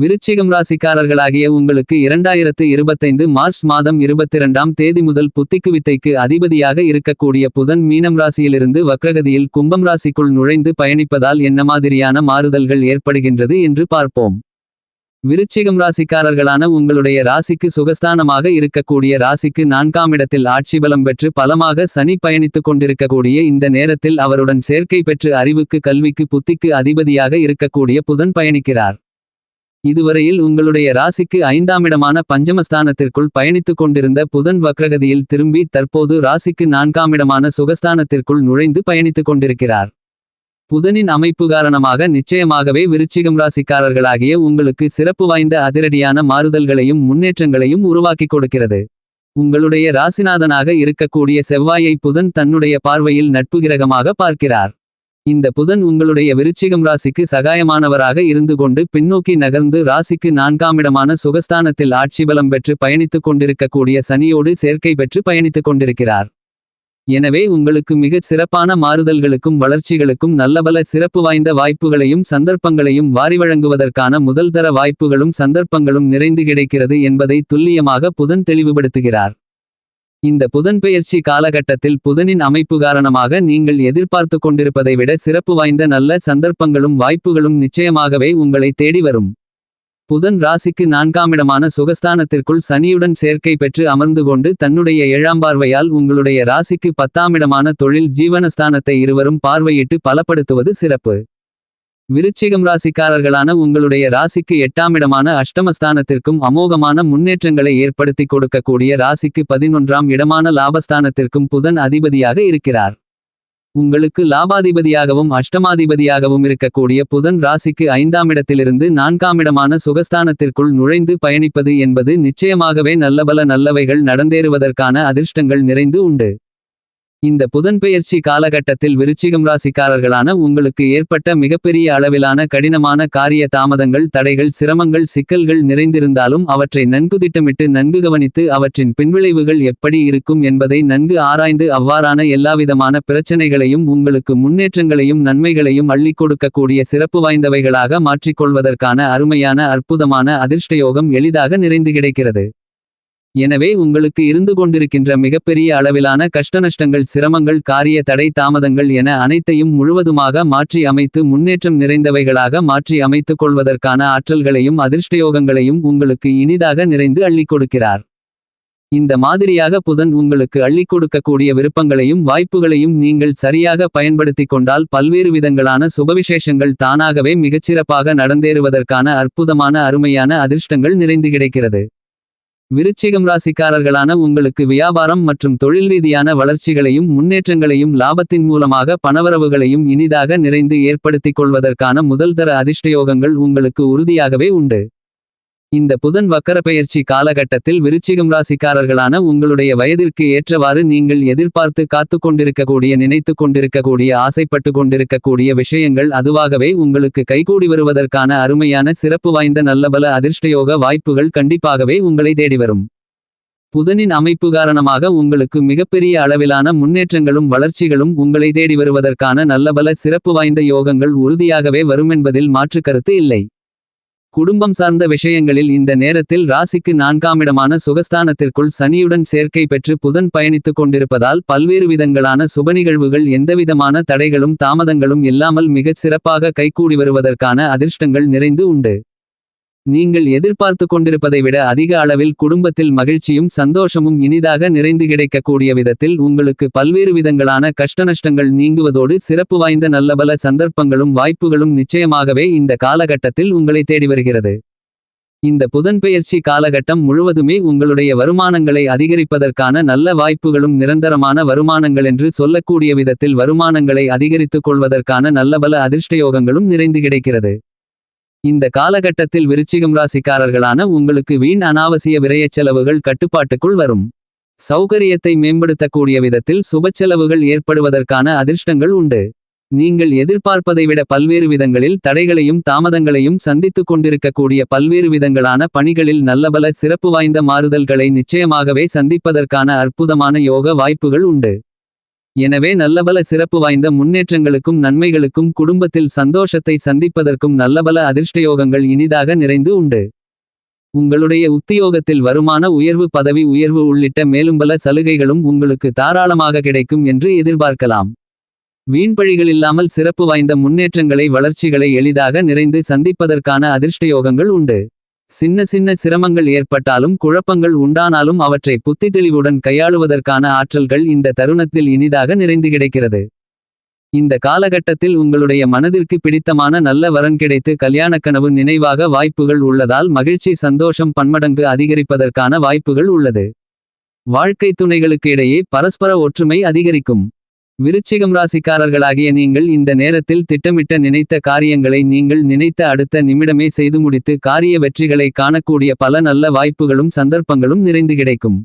விருச்சிகம் ராசிக்காரர்களாகிய உங்களுக்கு இரண்டாயிரத்து இருபத்தைந்து மார்ச் மாதம் இருபத்திரண்டாம் தேதி முதல் புத்திக்கு வித்தைக்கு அதிபதியாக இருக்கக்கூடிய புதன் மீனம் ராசியிலிருந்து வக்ரகதியில் கும்பம் ராசிக்குள் நுழைந்து பயணிப்பதால் என்ன மாதிரியான மாறுதல்கள் ஏற்படுகின்றது என்று பார்ப்போம். விருச்சிகம் ராசிக்காரர்களான உங்களுடைய ராசிக்கு சுகஸ்தானமாக இருக்கக்கூடிய ராசிக்கு நான்காம் இடத்தில் ஆட்சி பலம் பெற்று பலமாக சனி பயணித்துக் கொண்டிருக்கக்கூடிய இந்த நேரத்தில் அவருடன் சேர்க்கை பெற்று அறிவுக்கு கல்விக்கு புத்திக்கு அதிபதியாக இருக்கக்கூடிய புதன் பயணிக்கிறார். இதுவரையில் உங்களுடைய ராசிக்கு ஐந்தாமிடமான பஞ்சமஸ்தானத்திற்குள் பயணித்துக் கொண்டிருந்த புதன் வக்ரகதியில் திரும்பி தற்போது ராசிக்கு நான்காமிடமான சுகஸ்தானத்திற்குள் நுழைந்து பயணித்துக் கொண்டிருக்கிறார். புதனின் அமைப்பு காரணமாக நிச்சயமாகவே விருச்சிகம் ராசிக்காரர்களாகிய உங்களுக்கு சிறப்பு வாய்ந்த அதிரடியான மாறுதல்களையும் முன்னேற்றங்களையும் உருவாக்கிக் கொடுக்கிறது. உங்களுடைய ராசிநாதனாக இருக்கக்கூடிய செவ்வாயை புதன் தன்னுடைய பார்வையில் நட்பு கிரகமாக பார்க்கிறார். இந்த புதன் உங்களுடைய விருச்சிகம் ராசிக்கு சகாயமானவராக இருந்து கொண்டு பின்னோக்கி நகர்ந்து ராசிக்கு நான்காம் இடமான சுகஸ்தானத்தில் ஆட்சி பலம் பெற்று பயணித்துக் கொண்டிருக்கக்கூடிய சனியோடு சேர்க்கை பெற்று பயணித்துக் கொண்டிருக்கிறார். எனவே உங்களுக்கு மிகச் சிறப்பான மாறுதல்களுக்கும் வளர்ச்சிகளுக்கும் நல்லபல சிறப்பு வாய்ந்த வாய்ப்புகளையும் சந்தர்ப்பங்களையும் வாரி வழங்குவதற்கான முதல்தர வாய்ப்புகளும் சந்தர்ப்பங்களும் நிறைந்து கிடைக்கிறது என்பதை துல்லியமாக புதன் தெளிவுபடுத்துகிறார். இந்த புதன் பெயர்ச்சி காலகட்டத்தில் புதனின் அமைப்பு காரணமாக நீங்கள் எதிர்பார்த்து கொண்டிருப்பதை விட சிறப்பு வாய்ந்த நல்ல சந்தர்ப்பங்களும் வாய்ப்புகளும் நிச்சயமாகவே உங்களை தேடி வரும். புதன் ராசிக்கு நான்காமிடமான சுகஸ்தானத்திற்குள் சனியுடன் சேர்க்கை பெற்று அமர்ந்து கொண்டு தன்னுடைய ஏழாம் பார்வையால் உங்களுடைய ராசிக்கு பத்தாமிடமான தொழில் ஜீவனஸ்தானத்தை இருவரும் பார்வையிட்டு பலப்படுத்துவது சிறப்பு. விருச்சிகம் ராசிக்காரர்களான உங்களுடைய ராசிக்கு எட்டாமிடமான அஷ்டமஸ்தானத்திற்கும் அமோகமான முன்னேற்றங்களை ஏற்படுத்தி கொடுக்கக்கூடிய ராசிக்கு பதினொன்றாம் இடமான லாபஸ்தானத்திற்கும் புதன் அதிபதியாக இருக்கிறார். உங்களுக்கு லாபாதிபதியாகவும் அஷ்டமாதிபதியாகவும் இருக்கக்கூடிய புதன் ராசிக்கு ஐந்தாம் இடத்திலிருந்து நான்காம் இடமான சுகஸ்தானத்திற்குள் நுழைந்து பயணிப்பது என்பது நிச்சயமாகவே நல்லபல நல்லவைகள் நடந்தேறுவதற்கான அதிர்ஷ்டங்கள் நிறைந்து உண்டு. இந்த புதன்பெயர்ச்சி காலகட்டத்தில் விருச்சிகம் ராசிக்காரர்களான உங்களுக்கு ஏற்பட்ட மிகப்பெரிய அளவிலான கடினமான காரிய தாமதங்கள் தடைகள் சிரமங்கள் சிக்கல்கள் நிறைந்திருந்தாலும் அவற்றை நன்கு திட்டமிட்டு நன்கு கவனித்து அவற்றின் பின்விளைவுகள் எப்படி இருக்கும் என்பதை நன்கு ஆராய்ந்து அவ்வாறான எல்லாவிதமான பிரச்சனைகளையும் உங்களுக்கு முன்னேற்றங்களையும் நன்மைகளையும் அள்ளிக் கொடுக்கக்கூடிய சிறப்பு வாய்ந்தவைகளாக மாற்றிக்கொள்வதற்கான அருமையான அற்புதமான அதிர்ஷ்டயோகம் எளிதாக நிறைந்து கிடைக்கிறது. எனவே உங்களுக்கு இருந்து கொண்டிருக்கின்ற மிகப்பெரிய அளவிலான கஷ்டநஷ்டங்கள் சிரமங்கள் காரிய தடை தாமதங்கள் என அனைத்தையும் முழுவதுமாக மாற்றி அமைத்து முன்னேற்றம் நிறைந்தவைகளாக மாற்றி அமைத்துக் கொள்வதற்கான ஆற்றல்களையும் அதிர்ஷ்டயோகங்களையும் உங்களுக்கு இனிதாக நிறைந்து அள்ளிக் கொடுக்கிறார். இந்த மாதிரியாக புதன் உங்களுக்கு அள்ளிக் கொடுக்கக்கூடிய விருப்பங்களையும் வாய்ப்புகளையும் நீங்கள் சரியாக பயன்படுத்திக் கொண்டால் பல்வேறு விதங்களான சுபவிசேஷங்கள் தானாகவே மிகச்சிறப்பாக நடந்தேறுவதற்கான அற்புதமான அருமையான அதிர்ஷ்டங்கள் நிறைந்து கிடைக்கிறது. விருச்சிகம் ராசிக்காரர்களான உங்களுக்கு வியாபாரம் மற்றும் தொழில் ரீதியான வளர்ச்சிகளையும் முன்னேற்றங்களையும் லாபத்தின் மூலமாக பணவரவுகளையும் இனிதாக நிறைந்து ஏற்படுத்திக் கொள்வதற்கான முதல்தர அதிர்ஷ்டயோகங்கள் உங்களுக்கு உறுதியாகவே உண்டு. இந்த புதன் வக்கரப்பெயர்ச்சி காலகட்டத்தில் விருச்சிகம் ராசிக்காரர்களான உங்களுடைய வயதிற்கு ஏற்றவாறு நீங்கள் எதிர்பார்த்து காத்துக் கொண்டிருக்கக்கூடிய நினைத்து கொண்டிருக்கக்கூடிய ஆசைப்பட்டு கொண்டிருக்கக்கூடிய விஷயங்கள் அதுவாகவே உங்களுக்கு கைகூடி வருவதற்கான அருமையான சிறப்பு வாய்ந்த நல்லபல அதிர்ஷ்டயோக வாய்ப்புகள் கண்டிப்பாகவே உங்களை தேடி வரும். புதனின் அமைப்பு காரணமாக உங்களுக்கு மிகப்பெரிய அளவிலான முன்னேற்றங்களும் வளர்ச்சிகளும் உங்களை தேடி வருவதற்கான நல்லபல சிறப்பு வாய்ந்த யோகங்கள் உறுதியாகவே வருமென்பதில் மாற்று கருத்து இல்லை. குடும்பம் சார்ந்த விஷயங்களில் இந்த நேரத்தில் ராசிக்கு நான்காமிடமான சுகஸ்தானத்திற்குள் சனியுடன் சேர்க்கை பெற்று புதன் பயணித்துக் கொண்டிருப்பதால் பல்வேறு விதங்களான சுபநிகழ்வுகள் எந்தவிதமான தடைகளும் தாமதங்களும் இல்லாமல் மிகச் சிறப்பாக கைகூடி வருவதற்கான அதிர்ஷ்டங்கள் நிறைந்து உண்டு. நீங்கள் எதிர்பார்த்து கொண்டிருப்பதை விட அதிக அளவில் குடும்பத்தில் மகிழ்ச்சியும் சந்தோஷமும் இனிதாக நிறைந்து கிடைக்கக்கூடிய விதத்தில் உங்களுக்கு பல்வேறு விதங்களான கஷ்டநஷ்டங்கள் நீங்குவதோடு சிறப்பு வாய்ந்த நல்லபல சந்தர்ப்பங்களும் வாய்ப்புகளும் நிச்சயமாகவே இந்த காலகட்டத்தில் உங்களை தேடி வருகிறது. இந்த புதன்பெயர்ச்சி காலகட்டம் முழுவதுமே உங்களுடைய வருமானங்களை அதிகரிப்பதற்கான நல்ல வாய்ப்புகளும் நிரந்தரமான வருமானங்கள் என்று சொல்லக்கூடிய விதத்தில் வருமானங்களை அதிகரித்துக் கொள்வதற்கான நல்லபல அதிர்ஷ்டயோகங்களும் நிறைந்து கிடைக்கிறது. இந்த காலகட்டத்தில் விருச்சிகம் ராசிக்காரர்களான உங்களுக்கு வீண் அனாவசிய விரயச் செலவுகள் கட்டுப்பாட்டுக்குள் வரும். சௌகரியத்தை மேம்படுத்தக்கூடிய விதத்தில் சுபச்செலவுகள் ஏற்படுவதற்கான அதிர்ஷ்டங்கள் உண்டு. நீங்கள் எதிர்பார்ப்பதை விட பல்வேறு விதங்களில் தடைகளையும் தாமதங்களையும் சந்தித்துக் கொண்டிருக்கக்கூடிய பல்வேறு விதங்களான பணிகளில் நல்லபல சிறப்பு வாய்ந்த மாறுதல்களை நிச்சயமாகவே சந்திப்பதற்கான அற்புதமான யோக வாய்ப்புகள் உண்டு. எனவே நல்லபல சிறப்பு வாய்ந்த முன்னேற்றங்களுக்கும் நன்மைகளுக்கும் குடும்பத்தில் சந்தோஷத்தை சந்திப்பதற்கும் நல்லபல அதிர்ஷ்டயோகங்கள் இனிதாக நிறைந்து உண்டு. உங்களுடைய உத்தியோகத்தில் வருமான உயர்வு பதவி உயர்வு உள்ளிட்ட மேலும்பல சலுகைகளும் உங்களுக்கு தாராளமாக கிடைக்கும் என்று எதிர்பார்க்கலாம். வீண்பழிகளில்லாமல் சிறப்பு வாய்ந்த முன்னேற்றங்களை வளர்ச்சிகளை எளிதாக நிறைந்து சந்திப்பதற்கான அதிர்ஷ்டயோகங்கள் உண்டு. சின்ன சின்ன சிரமங்கள் ஏற்பட்டாலும் குழப்பங்கள் உண்டானாலும் அவற்றை புத்தி தெளிவுடன் கையாளுவதற்கான ஆற்றல்கள் இந்த தருணத்தில் இனிதாக நிறைந்து கிடைக்கிறது. இந்த காலகட்டத்தில் உங்களுடைய மனதிற்கு பிடித்தமான நல்ல வரன் கிடைத்து கல்யாணக் கனவு நினைவாக வாய்ப்புகள் உள்ளதால் மகிழ்ச்சி சந்தோஷம் பன்மடங்கு அதிகரிப்பதற்கான வாய்ப்புகள் உள்ளது. வாழ்க்கை துணைகளுக்கு இடையே பரஸ்பர ஒற்றுமை அதிகரிக்கும். விருச்சிகம் ராசிக்காரர்களாகிய நீங்கள் இந்த நேரத்தில் திட்டமிட்ட நினைத்த காரியங்களை நீங்கள் நினைத்த அடுத்த நிமிடமே செய்து முடித்து காரிய வெற்றிகளை காணக்கூடிய பல நல்ல வாய்ப்புகளும் சந்தர்ப்பங்களும் நிறைந்து கிடைக்கும்.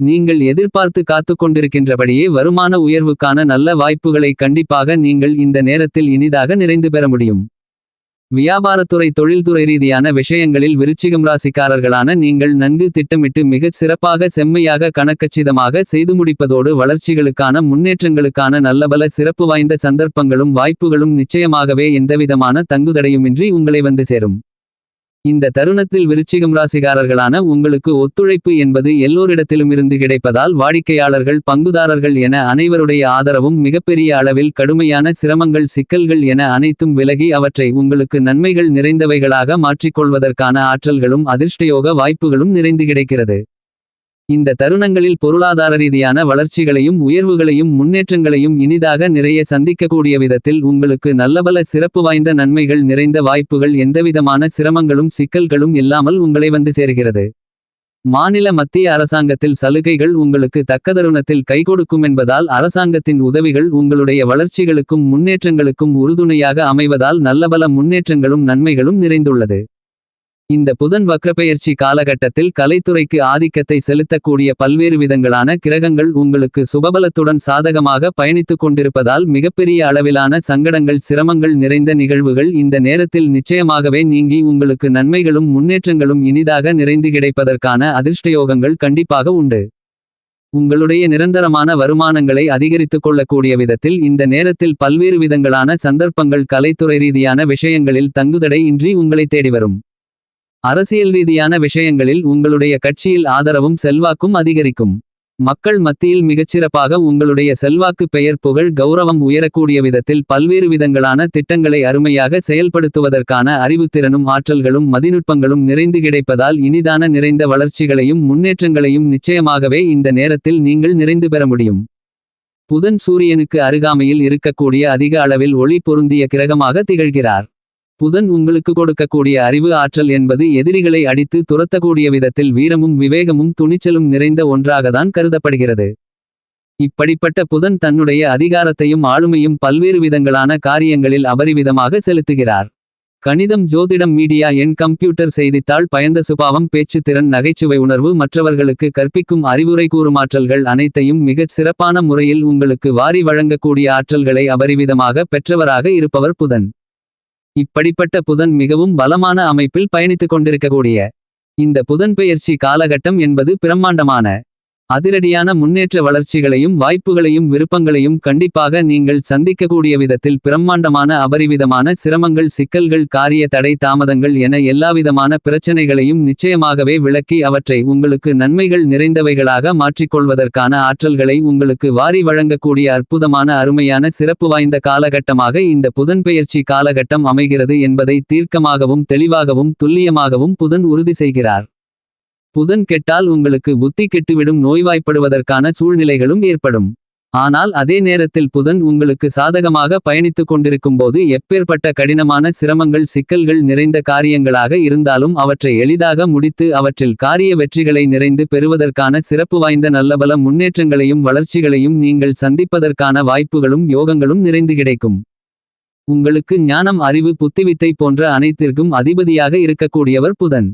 நீங்கள் எதிர்பார்த்து காத்து கொண்டிருக்கின்றபடியே வருமான உயர்வுக்கான நல்ல வாய்ப்புகளை கண்டிப்பாக நீங்கள் இந்த நேரத்தில் இனிதாக நிறைந்து பெற முடியும். வியாபாரத்துறை தொழில்துறை ரீதியான விஷயங்களில் விருச்சிகம் ராசிக்காரர்களான நீங்கள் நன்கு திட்டமிட்டு மிகச் சிறப்பாக செம்மையாக கணக்கச்சிதமாக செய்து முடிப்பதோடு வளர்ச்சிகளுக்கான முன்னேற்றங்களுக்கான நல்லபல சிறப்பு வாய்ந்த சந்தர்ப்பங்களும் வாய்ப்புகளும் நிச்சயமாகவே எந்தவிதமான தங்குதடையுமின்றி உங்களை வந்து சேரும். இந்த தருணத்தில் விருச்சிகம் ராசிகாரர்களான உங்களுக்கு ஒத்துழைப்பு என்பது எல்லோரிடத்திலுமிருந்து கிடைப்பதால் வாடிக்கையாளர்கள் பங்குதாரர்கள் என அனைவருடைய ஆதரவும் மிகப்பெரிய அளவில் கடுமையான சிரமங்கள் சிக்கல்கள் என அனைத்தும் விலகி அவற்றை உங்களுக்கு நன்மைகள் நிறைந்தவைகளாக மாற்றிக்கொள்வதற்கான ஆற்றல்களும் அதிர்ஷ்டயோக வாய்ப்புகளும் நிறைந்து கிடைக்கிறது. இந்த தருணங்களில் பொருளாதார ரீதியான வளர்ச்சிகளையும் உயர்வுகளையும் முன்னேற்றங்களையும் இனிதாக நிறைய சந்திக்கக்கூடிய விதத்தில் உங்களுக்கு நல்லபல சிறப்பு வாய்ந்த நன்மைகள் நிறைந்த வாய்ப்புகள் எந்தவிதமான சிரமங்களும் சிக்கல்களும் இல்லாமல் உங்களை வந்து சேர்கிறது. மாநில மத்திய அரசாங்கத்தில் சலுகைகள் உங்களுக்கு தக்க தருணத்தில் கைகொடுக்கும் என்பதால் அரசாங்கத்தின் உதவிகள் உங்களுடைய வளர்ச்சிகளுக்கும் முன்னேற்றங்களுக்கும் உறுதுணையாக அமைவதால் நல்லபல முன்னேற்றங்களும் நன்மைகளும் நிறைந்துள்ளது. இந்த புதன் வக்ரப்பெயர்ச்சி காலகட்டத்தில் கலைத்துறைக்கு ஆதிக்கத்தை செலுத்தக்கூடிய பல்வேறு விதங்களான கிரகங்கள் உங்களுக்கு சுபபலத்துடன் சாதகமாக பயணித்துக் கொண்டிருப்பதால் மிகப்பெரிய அளவிலான சங்கடங்கள் சிரமங்கள் நிறைந்த நிகழ்வுகள் இந்த நேரத்தில் நிச்சயமாகவே நீங்கி உங்களுக்கு நன்மைகளும் முன்னேற்றங்களும் இனிதாக நிறைந்து கிடைப்பதற்கான அதிர்ஷ்டயோகங்கள் கண்டிப்பாக உண்டு. உங்களுடைய நிரந்தரமான வருமானங்களை அதிகரித்துக் கொள்ளக்கூடிய விதத்தில் இந்த நேரத்தில் பல்வேறு விதங்களான சந்தர்ப்பங்கள் கலைத்துறை ரீதியான விஷயங்களில் தங்குதடை இன்றி உங்களை தேடி வரும். அரசியல் ரீதியான விஷயங்களில் உங்களுடைய கட்சியில் ஆதரவும் செல்வாக்கும் அதிகரிக்கும். மக்கள் மத்தியில் மிகச்சிறப்பாக உங்களுடைய செல்வாக்கு பெயர் புகழ் கௌரவம் உயரக்கூடிய விதத்தில் பல்வேறு விதங்களான திட்டங்களை அருமையாக செயல்படுத்துவதற்கான அறிவுத்திறனும் ஆற்றல்களும் மதிநுட்பங்களும் நிறைந்து கிடைப்பதால் இனிதான நிறைந்த வளர்ச்சிகளையும் முன்னேற்றங்களையும் நிச்சயமாகவே இந்த நேரத்தில் நீங்கள் நிறைந்து பெற முடியும். புதன் சூரியனுக்கு அருகாமையில் இருக்கக்கூடிய அதிக அளவில் ஒளி பொருந்திய கிரகமாக திகழ்கிறார். புதன் உங்களுக்கு கொடுக்கக்கூடிய அறிவு ஆற்றல் என்பது எதிரிகளை அடித்து துரத்தக்கூடிய விதத்தில் வீரமும் விவேகமும் துணிச்சலும் நிறைந்த ஒன்றாகத்தான் கருதப்படுகிறது. இப்படிப்பட்ட புதன் தன்னுடைய அதிகாரத்தையும் ஆளுமையும் பல்வேறு விதங்களான காரியங்களில் அபரிவிதமாக செலுத்துகிறார். கணிதம் ஜோதிடம் மீடியா என் கம்ப்யூட்டர் செய்தித்தாள் பயந்த சுபாவம் பேச்சுத் திறன் நகைச்சுவை உணர்வு மற்றவர்களுக்கு கற்பிக்கும் அறிவுரை கூறும் ஆற்றல்கள் அனைத்தையும் மிகச் சிறப்பான முறையில் உங்களுக்கு வாரி வழங்கக்கூடிய ஆற்றல்களை அபரிவிதமாக பெற்றவராக இருப்பவர் புதன். இப்படிப்பட்ட புதன் மிகவும் பலமான அமைப்பில் பயணித்துக் கொண்டிருக்கக்கூடிய இந்த புதன் பெயர்ச்சி காலகட்டம் என்பது பிரம்மாண்டமான அதிரடியான முன்னேற்ற வளர்ச்சிகளையும் வாய்ப்புகளையும் விருப்பங்களையும் கண்டிப்பாக நீங்கள் சந்திக்கக்கூடிய விதத்தில் பிரம்மாண்டமான அபரிவிதமான சிரமங்கள் சிக்கல்கள் காரிய தடை தாமதங்கள் என எல்லாவிதமான பிரச்சனைகளையும் நிச்சயமாகவே விளக்கி அவற்றை உங்களுக்கு நன்மைகள் நிறைந்தவைகளாக மாற்றிக்கொள்வதற்கான ஆற்றல்களை உங்களுக்கு வாரி வழங்கக்கூடிய அற்புதமான அருமையான சிறப்பு வாய்ந்த காலகட்டமாக இந்த புதன்பெயர்ச்சி காலகட்டம் அமைகிறது என்பதை தீர்க்கமாகவும் தெளிவாகவும் துல்லியமாகவும் புதன் உறுதி செய்கிறார். புதன் கெட்டால் உங்களுக்கு புத்தி கெட்டுவிடும் நோய்வாய்ப்படுவதற்கான சூழ்நிலைகளும் ஏற்படும். ஆனால் அதே நேரத்தில் புதன் உங்களுக்கு சாதகமாக பயணித்துக் கொண்டிருக்கும்போது எப்பேற்பட்ட கடினமான சிரமங்கள் சிக்கல்கள் நிறைந்த காரியங்களாக இருந்தாலும் அவற்றை எளிதாக முடித்து அவற்றில் காரிய வெற்றிகளை நிறைந்து பெறுவதற்கான சிறப்பு வாய்ந்த நல்லபல முன்னேற்றங்களையும் வளர்ச்சிகளையும் நீங்கள் சந்திப்பதற்கான வாய்ப்புகளும் யோகங்களும் நிறைந்து கிடைக்கும். உங்களுக்கு ஞானம் அறிவு புத்திவித்தை போன்ற அனைத்திற்கும் அதிபதியாக இருக்கக்கூடியவர் புதன்.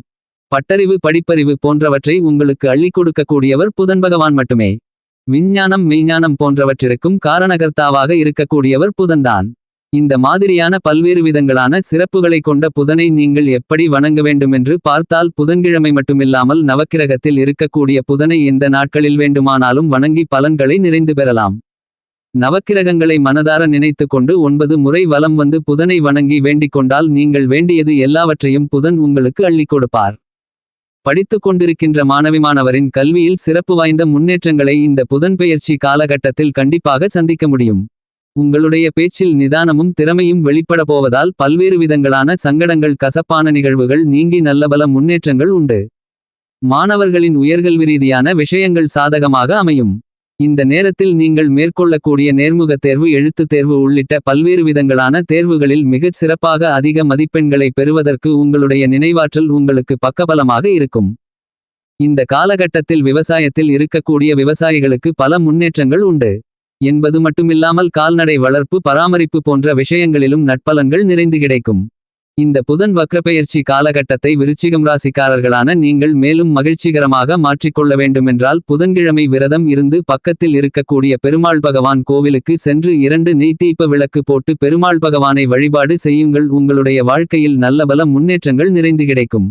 பட்டறிவு படிப்பறிவு போன்றவற்றை உங்களுக்கு அள்ளிக் கொடுக்கக்கூடியவர் புதன் பகவான் மட்டுமே. விஞ்ஞானம் மெய்ஞானம் போன்றவற்றிற்கும் காரணகர்த்தாவாக இருக்கக்கூடியவர் புதன்தான். இந்த மாதிரியான பல்வேறு விதங்களான சிறப்புகளை கொண்ட புதனை நீங்கள் எப்படி வணங்க வேண்டுமென்று பார்த்தால் புதன்கிழமை மட்டுமில்லாமல் நவக்கிரகத்தில் இருக்கக்கூடிய புதனை எந்த நாட்களில் வேண்டுமானாலும் வணங்கி பலன்களை நிறைந்து பெறலாம். நவக்கிரகங்களை மனதார நினைத்துக் கொண்டு ஒன்பது முறை வலம் வந்து புதனை வணங்கி வேண்டிக் கொண்டால் நீங்கள் வேண்டியது எல்லாவற்றையும் புதன் உங்களுக்கு அள்ளிக் கொடுப்பார். படித்துக் கொண்டிருக்கின்ற மாணவிமானவரின் கல்வியில் சிறப்பு வாய்ந்த முன்னேற்றங்களை இந்த புதன்பெயர்ச்சி காலகட்டத்தில் கண்டிப்பாக சந்திக்க முடியும். உங்களுடைய பேச்சில் நிதானமும் திறமையும் வெளிப்பட போவதால் பல்வேறு விதங்களான சங்கடங்கள் கசப்பான நிகழ்வுகள் நீங்கி நல்லபல முன்னேற்றங்கள் உண்டு. மாணவர்களின் உயர்கல்வி ரீதியான விஷயங்கள் சாதகமாக அமையும். இந்த நேரத்தில் நீங்கள் மேற்கொள்ளக்கூடிய நேர்முகத் தேர்வு எழுத்துத் தேர்வு உள்ளிட்ட பல்வேறு விதங்களான தேர்வுகளில் மிகச் சிறப்பாக அதிக மதிப்பெண்களை பெறுவதற்கு உங்களுடைய நினைவாற்றல் உங்களுக்கு பக்கபலமாக இருக்கும். இந்த காலகட்டத்தில் விவசாயத்தில் இருக்கக்கூடிய விவசாயிகளுக்கு பல முன்னேற்றங்கள் உண்டு. என்பது மட்டுமில்லாமல் கால்நடை வளர்ப்பு பராமரிப்பு போன்ற விஷயங்களிலும் நட்பலன்கள் நிறைந்து கிடைக்கும். இந்த புதன் வக்ரப்பெயர்ச்சி காலகட்டத்தை விருச்சிகம் ராசிக்காரர்களான நீங்கள் மேலும் மகிழ்ச்சிகரமாக மாற்றிக்கொள்ள வேண்டுமென்றால் புதன்கிழமை விரதம் இருந்து பக்கத்தில் இருக்கக்கூடிய பெருமாள் பகவான் கோவிலுக்கு சென்று இரண்டு நெய்த்தீப்ப விளக்கு போட்டு பெருமாள் பகவானை வழிபாடு செய்யுங்கள். உங்களுடைய வாழ்க்கையில் நல்லபல முன்னேற்றங்கள் நிறைந்து கிடைக்கும்.